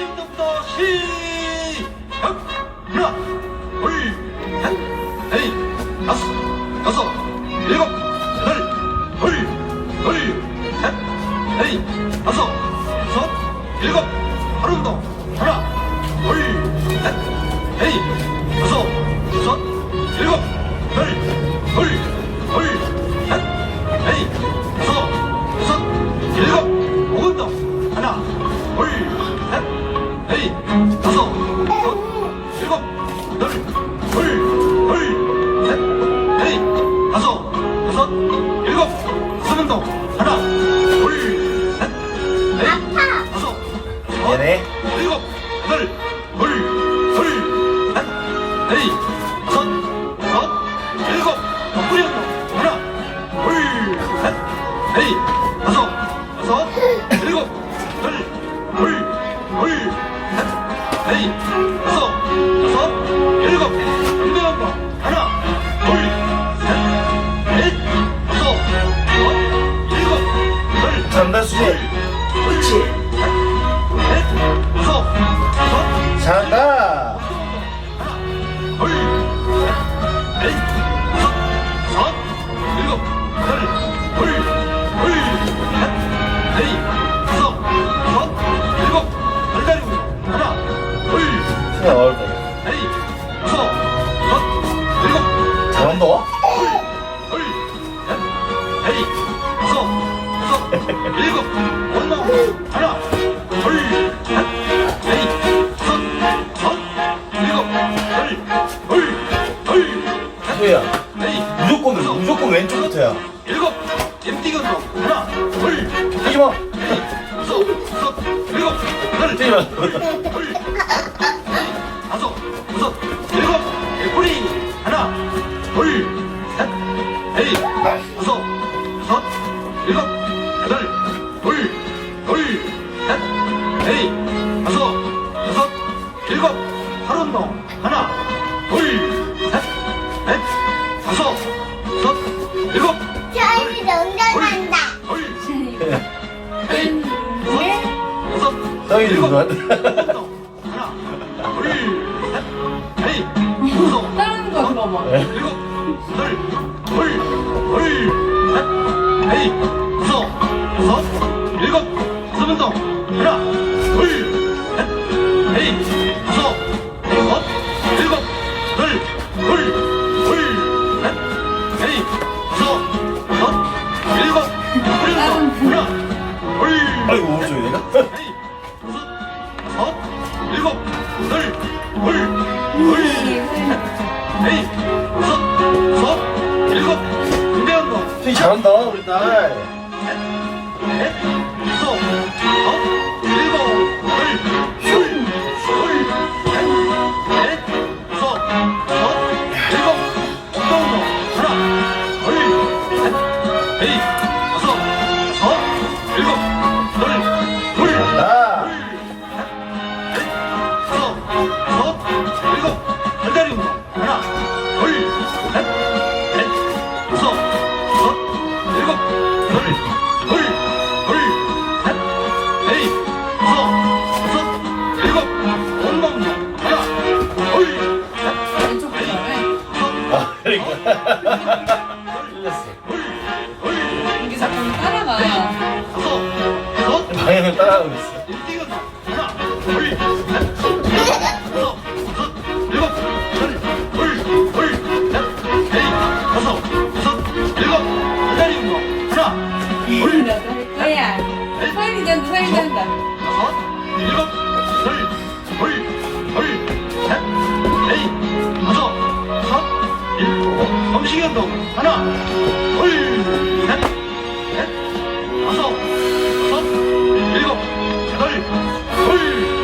지금부터 시작! 하나, 둘, 셋, 넷, 다섯, 여섯, 일곱, 여덟, 둘, 둘, 셋, 넷, 다섯, 여섯, 일곱, 바로 운동. 하나, 둘, 셋, 넷, 넷, 다섯, 여섯, 일곱, 연대 운동. 하나, 둘, 셋, 넷, 다섯, 여섯, 일곱, 여덟, 잘한다 수지. 수야. 넷, 무조건 무조건 왼쪽부터야. 일곱, 엠띠 운동 하나, 둘, 뛰지 마. 뛰지 마. 일곱, 여덟, 둘, 둘, 셋, 넷, 다섯, 여섯, 일곱, 팔 운동 하나, 둘, 셋, 넷, 다섯, 여섯, 일곱, 저희 농담한다. 둘, 넷, 다섯, 여섯, 저기 일곱? 하나, 둘, 셋, 넷, 다섯, 다른 거 그거 봐. 일곱, 여덟, 둘, 둘, 셋, 넷, 다섯, 여섯, 일곱, 운동. 하나, 둘, 셋, 넷, 다섯, 여섯, 일곱, 여덟, 둘, 둘, 셋, 넷, 다섯, 여섯, 일곱, 여덟 운동. 하나, 둘, 아이고 오른쪽이 내가. 넷, 다섯, 여섯, 일곱, 여덟, 둘, 둘, 에이, 잘한다 우리 딸. 따라가. 방향을 따라하고 있어. 하나. 하나, 둘, 나도 할 거야. 서인이 잔다, 서인이 여덟, 둘, 둘, 셋, 넷, 다섯, 여섯, 일곱, 여덟, 둘.